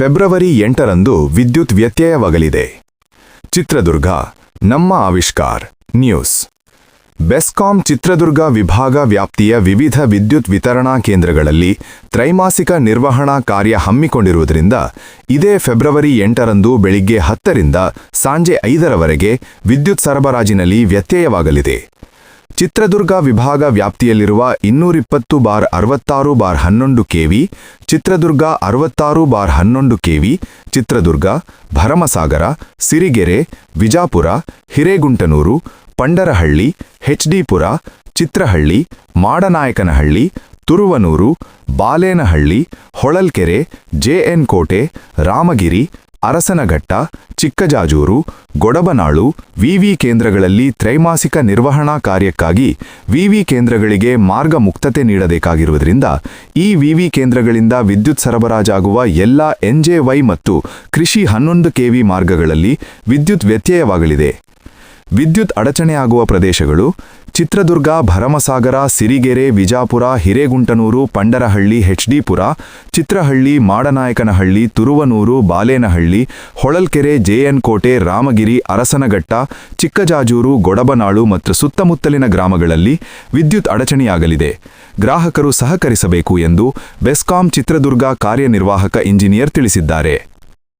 February ಎಂಟರಂದು ವಿದ್ಯುತ್ ವ್ಯತ್ಯಯವಾಗಲಿದೆ. ಚಿತ್ರದುರ್ಗ, ನಮ್ಮ ಆವಿಷ್ಕಾರ್, ನ್ಯೂಸ್. ಬೆಸ್ಕಾಂ ಚಿತ್ರದುರ್ಗ ವಿಭಾಗ ವ್ಯಾಪ್ತಿಯ ವಿವಿಧ ವಿದ್ಯುತ್ ವಿತರಣಾ ಕೇಂದ್ರಗಳಲ್ಲಿ ತ್ರೈಮಾಸಿಕ ನಿರ್ವಹಣಾ ಕಾರ್ಯ ಹಮ್ಮಿಕೊಂಡಿರುವುದರಿಂದ ಇದೇ ಫೆಬ್ರವರಿ ಎಂಟರಂದು ಬೆಳಿಗ್ಗೆ ಹತ್ತರಿಂದ ಸಂಜೆ ಐದರವರೆಗೆ ವಿದ್ಯುತ್ ಸರಬರಾಜಿನಲ್ಲಿ ವ್ಯತ್ಯಯವಾಗಲಿದೆ. ಚಿತ್ರದುರ್ಗ ವಿಭಾಗ ವ್ಯಾಪ್ತಿಯಲ್ಲಿರುವ ಇನ್ನೂರಿಪ್ಪತ್ತು ಬಾರ್ ಅರವತ್ತಾರು ಬಾರ್ ಹನ್ನೊಂದು ಕೆವಿ, ಚಿತ್ರದುರ್ಗ ಅರವತ್ತಾರು ಬಾರ್ ಹನ್ನೊಂದು ಕೆವಿ, ಚಿತ್ರದುರ್ಗ, ಭರಮಸಾಗರ, ಸಿರಿಗೆರೆ, ವಿಜಾಪುರ, ಹಿರೇಗುಂಟನೂರು, ಪಂಡರಹಳ್ಳಿ, ಹೆಚ್ಡಿಪುರ, ಚಿತ್ರಹಳ್ಳಿ, ಮಾಡನಾಯಕನಹಳ್ಳಿ, ತುರುವನೂರು, ಬಾಲೇನಹಳ್ಳಿ, ಹೊಳಲ್ಕೆರೆ, ಜೆಎನ್ ಕೋಟೆ, ರಾಮಗಿರಿ ಅರಸನಘಟ್ಟ, ಚಿಕ್ಕಜಾಜೂರು, ಗೊಡಬನಾಳು, ವಿವಿ ಕೇಂದ್ರಗಳಲ್ಲಿ ತ್ರೈಮಾಸಿಕ ನಿರ್ವಹಣಾ ಕಾರ್ಯಕ್ಕಾಗಿ ವಿವಿ ಕೇಂದ್ರಗಳಿಗೆ ಮಾರ್ಗ ಮುಕ್ತತೆ ನೀಡಬೇಕಾಗಿರುವುದರಿಂದ ಈ ವಿವಿ ಕೇಂದ್ರಗಳಿಂದ ವಿದ್ಯುತ್ ಸರಬರಾಜಾಗುವ ಎಲ್ಲ ಎನ್ಜೆವೈ ಮತ್ತು ಕೃಷಿ ಹನ್ನೊಂದು ಕೆವಿ ಮಾರ್ಗಗಳಲ್ಲಿ ವಿದ್ಯುತ್ ವ್ಯತ್ಯಯವಾಗಲಿದೆ. ವಿದ್ಯುತ್ ಅಡಚಣೆಯಾಗುವ ಪ್ರದೇಶಗಳು ಚಿತ್ರದುರ್ಗ ಭರಮಸಾಗರ, ಸಿರಿಗೆರೆ, ವಿಜಾಪುರ, ಹಿರೇಗುಂಟನೂರು, ಪಂಡರಹಳ್ಳಿ ಹೆಚ್ಡಿಪುರ ಚಿತ್ರಹಳ್ಳಿ, ಮಾಡನಾಯಕನಹಳ್ಳಿ, ತುರುವನೂರು, ಬಾಲೇನಹಳ್ಳಿ, ಹೊಳಲ್ಕೆರೆ ಜೆಎನ್ ಕೋಟೆ ರಾಮಗಿರಿ, ಅರಸನಘಟ್ಟ, ಚಿಕ್ಕಜಾಜೂರು, ಗೊಡಬನಾಳು ಮತ್ತು ಸುತ್ತಮುತ್ತಲಿನ ಗ್ರಾಮಗಳಲ್ಲಿ ವಿದ್ಯುತ್ ಅಡಚಣೆಯಾಗಲಿದೆ. ಗ್ರಾಹಕರು ಸಹಕರಿಸಬೇಕು ಎಂದು ಬೆಸ್ಕಾಂ ಚಿತ್ರದುರ್ಗ ಕಾರ್ಯನಿರ್ವಾಹಕ ಇಂಜಿನಿಯರ್ ತಿಳಿಸಿದ್ದಾರೆ.